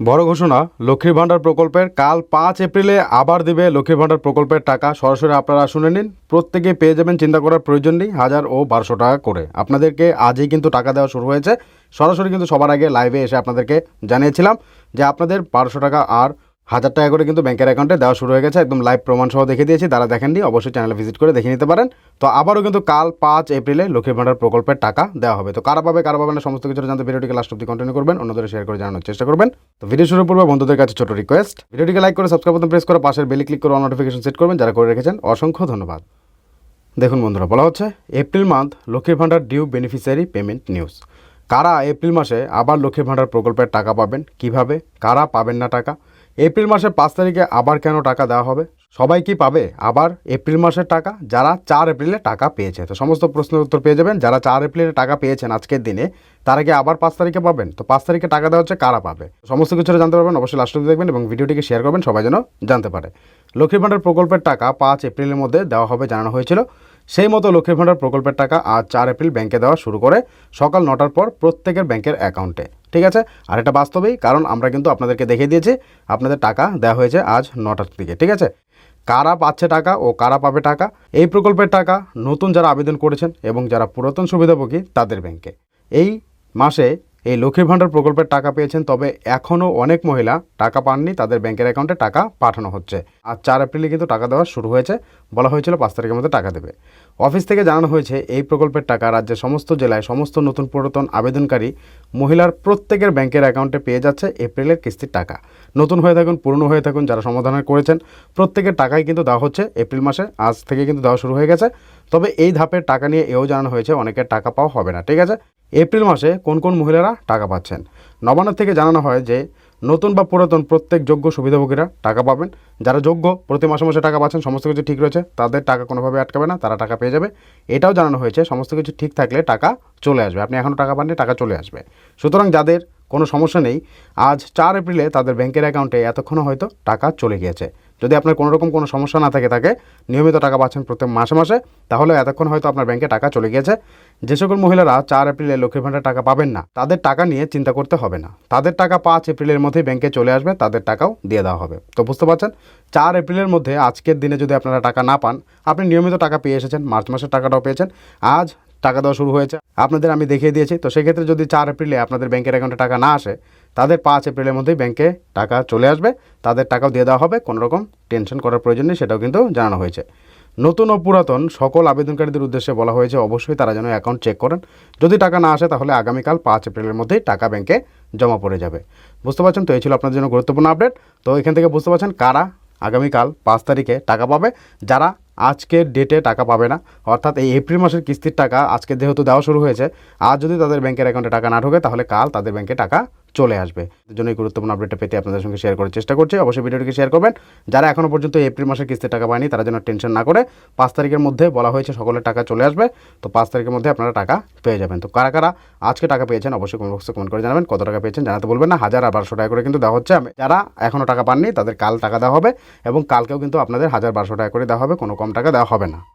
বড় ঘোষণা, লক্ষ্মীর ভাণ্ডার প্রকল্পের কাল পাঁচ এপ্রিলে আবার দেবে লক্ষ্মীর ভাণ্ডার প্রকল্পের টাকা। সরাসরি আপনারা শুনে নিন। প্রত্যেকে পেয়ে যাবেন চিন্তা করার প্রয়োজন নেই, হাজার ও বারোশো টাকা করে। আপনাদেরকে আজই কিন্তু টাকা দেওয়া শুরু হয়েছে। সরাসরি কিন্তু সবার আগে লাইভে এসে আপনাদেরকে জানিয়েছিলাম যে আপনাদের বারোশো টাকা আর হাজার টাকা করে কিন্তু ব্যাংকের অ্যাকাউন্টে দেওয়া শুরু হয়ে গেছে। একদম লাইভ প্রমাণ সহ দেখে দিয়েছি তারা দেখেননি অবশ্যই চ্যানেলে ভিজিট করে দেখে নিতে পারেন। তো আবারও কিন্তু কাল পাঁচ এপ্রিলে লক্ষ্মীর ভাণ্ডার প্রকল্পের টাকা দেওয়া হবে। তো কারা পাবে কারা পাবে না, সমস্ত কিছু জানতে ভিডিওটিকে লাস্ট অব্দি কন্টিনিউ করবেন। অন্যদের শেয়ার করে জানানোর চেষ্টা করবেন। তো ভিডিও শুরু পূর্বে বন্ধুদের কাছে ছোট রিকোয়েস্ট ভিডিওটিকে লাইক করে সাবস্ক্রাইব বাটন প্রেস করে পাশের বেলি ক্লিক করে নোটিফিকেশন সেট করবেন। যারা করে রেখেছেন, অসংখ্য ধন্যবাদ। দেখুন বন্ধুরা, বলা হচ্ছে এপ্রিল মান্থ লক্ষ্মীর ভাণ্ডার ডিউ বেনিফিশিয়ারি পেমেন্ট নিউজ কারা এপ্রিল মাসে আবার লক্ষ্মীর ভাণ্ডার প্রকল্পের টাকা পাবেন, কীভাবে, কারা পাবেন না টাকা? এপ্রিল মাসের পাঁচ তারিখে আবার কেন টাকা দেওয়া হবে? সবাই কি পাবে আবার এপ্রিল মাসের টাকা? যারা চার এপ্রিলে টাকা পেয়েছে। তো সমস্ত প্রশ্নের উত্তর পেয়ে যাবেন। যারা চার এপ্রিলে টাকা পেয়েছেন আজকের দিনে, তারা কি আবার পাঁচ তারিখে পাবেন? তো পাঁচ তারিখে টাকা দেওয়া হচ্ছে কারা পাবে? সমস্ত কিছু জানতে পারবেন। অবশ্যই লাস্ট দেখবেন এবং ভিডিওটিকে শেয়ার করবেন। সবাই যেন জানতে পারে। লক্ষ্মীর ভাণ্ডার প্রকল্পের টাকা পাঁচ এপ্রিলের মধ্যে দেওয়া হবে, জানানো হয়েছিল। সেই মতো লক্ষ্মীর ভাণ্ডার প্রকল্পের টাকা আজ চার এপ্রিল ব্যাংকে দেওয়া শুরু করে সকাল নটার পর প্রত্যেকের ব্যাংকের অ্যাকাউন্টে। ঠিক আছে? আর এটা বাস্তবেই, কারণ আমরা কিন্তু আপনাদেরকে দেখিয়ে দিয়েছি, আপনাদের টাকা দেওয়া হয়েছে আজ নটার দিকে। ঠিক আছে? কারা পাচ্ছে টাকা ও কারা পাবে টাকা? এই প্রকল্পের টাকা নতুন যারা আবেদন করেছেন এবং যারা পুরাতন সুবিধাভোগী, তাদের ব্যাংকে। এই মাসে এই লক্ষ্মীর ভাণ্ডার প্রকল্পের টাকা পেয়েছেন, তবে এখনও অনেক মহিলা টাকা পাননি, তাদের ব্যাংকের অ্যাকাউন্টে টাকা পাঠানো হচ্ছে। আর চার এপ্রিলে কিন্তু টাকা দেওয়া শুরু হয়েছে, বলা হয়েছিল পাঁচ তারিখের মধ্যে টাকা দেবে। অফিস থেকে জানানো হয়েছে, এই প্রকল্পের টাকা রাজ্যের সমস্ত জেলায় সমস্ত নতুন পুরাতন আবেদনকারী মহিলার প্রত্যেকের ব্যাংকের অ্যাকাউন্টে পেয়ে যাচ্ছে এপ্রিলের কিস্তির টাকা। নতুন হয়ে থাকুন, পুরনো হয়ে থাকুন যারা সমাধান করেছেন, প্রত্যেকের টাকাই কিন্তু দেওয়া হচ্ছে এপ্রিল মাসে, আজ থেকে কিন্তু দেওয়া শুরু হয়ে গেছে। তবে এই ধাপের টাকা নিয়ে এও জানানো হয়েছে, অনেকের টাকা পাওয়া হবে না, ঠিক আছে? এপ্রিল মাসে কোন কোন মহিলারা টাকা পাচ্ছেন? নবান্ন থেকে জানানো হয় যে, নতুন বা পুরাতন প্রত্যেক যোগ্য সুবিধাভোগীরা টাকা পাবেন। যারা যোগ্য প্রতি মাসে মাসে টাকা পাচ্ছেন, সমস্ত কিছু ঠিক রয়েছে, তাদের টাকা কোনোভাবে আটকাবে না, তারা টাকা পেয়ে যাবে। এটাও জানানো হয়েছে, সমস্ত কিছু ঠিক থাকলে টাকা চলে আসবে। আপনি এখনও টাকা পাননি, টাকা চলে আসবে। সুতরাং যাদের কোনো সমস্যা নেই, আজ চার এপ্রিলে তাদের ব্যাংকের অ্যাকাউন্টে এতক্ষণও হয়তো টাকা চলে গিয়েছে। যদি আপনার কোনো রকম কোনো সমস্যা না থাকে থাকে নিয়মিত টাকা পাচ্ছেন প্রত্যেক মাসে মাসে, তাহলে এতক্ষণ হয়তো আপনার ব্যাংকে টাকা চলে গিয়েছে। যে সকল মহিলারা চার এপ্রিলে লক্ষ্মীর ভাণ্ডার টাকা পাবেন না, তাদের টাকা নিয়ে চিন্তা করতে হবে না। তাদের টাকা পাঁচ এপ্রিলের মধ্যেই ব্যাংকে চলে আসবে, তাদের টাকাও দিয়ে দেওয়া হবে। তো বুঝতে পারছেন? চার এপ্রিলের মধ্যে আজকের দিনে যদি আপনারা টাকা না পান, আপনি নিয়মিত টাকা পেয়ে এসেছেন, মার্চ মাসের টাকাটাও পেয়েছেন। আজ টাকা দেওয়া শুরু হয়েছে। আপনাদের আমি দেখিয়ে দিয়েছি। তো সেক্ষেত্রে যদি চার এপ্রিলে আপনাদের ব্যাংকের অ্যাকাউন্টে টাকা না আসে, তাদের পাঁচ এপ্রিলের মধ্যেই ব্যাংকে টাকা চলে আসবে। তাদের টাকাও দিয়ে দেওয়া হবে। কোনো রকম টেনশন করার প্রয়োজন নেই, সেটাও কিন্তু জানানো হয়েছে। নতুন ও পুরাতন সকল আবেদনকারীদের উদ্দেশ্যে বলা হয়েছে, অবশ্যই তারা যেন অ্যাকাউন্ট চেক করেন। যদি টাকা না আসে, তাহলে আগামীকাল পাঁচ এপ্রিলের মধ্যেই টাকা ব্যাংকে জমা পড়ে যাবে। বুঝতে পারছেন তো? এই ছিল আপনাদের জন্য গুরুত্বপূর্ণ আপডেট তো এখান থেকে বুঝতে পারছেন কারা আগামীকাল পাঁচ তারিখে টাকা পাবে। যারা আজকের ডেটে টাকা পাবে না। অর্থাৎ এই এপ্রিল মাসের কিস্তির টাকা আজকে যেহেতু দেওয়া শুরু হয়েছে আর যদি তাদের ব্যাংকের অ্যাকাউন্টে টাকা না ঢোকে, তাহলে কাল তাদের ব্যাংকে টাকা চলে আসবে। জন্য এই গুরুত্বপূর্ণ আপডেটটা পেতে আপনাদের সঙ্গে শেয়ার করার চেষ্টা করছি। অবশ্যই ভিডিওটিকে শেয়ার করবেন। যারা এখনও পর্যন্ত এপ্রিল মাসের কিস্তির টাকা পায়নি, তারা যেন টেনশন না করে, পাঁচ তারিখের মধ্যে বলা হয়েছে সকলের টাকা চলে আসবে। তো পাঁচ তারিখের মধ্যে আপনারা টাকা পেয়ে যাবেন। তো কারা কারা আজকে টাকা পেয়েছেন, অবশ্যই কমেন্ট বক্সে কমেন্ট করে জানাবেন। কত টাকা পেয়েছেন জানাতে বলবেন না। হাজার আর বারোশো টাকা করে কিন্তু দেওয়া হচ্ছে। আমি- যারা এখনও টাকা পাননি, তাদের কাল টাকা দেওয়া হবে এবং কালকেও কিন্তু আপনাদের হাজার বারোশো টাকা করে দেওয়া হবে। কোনো কম টাকা দেওয়া হবে না।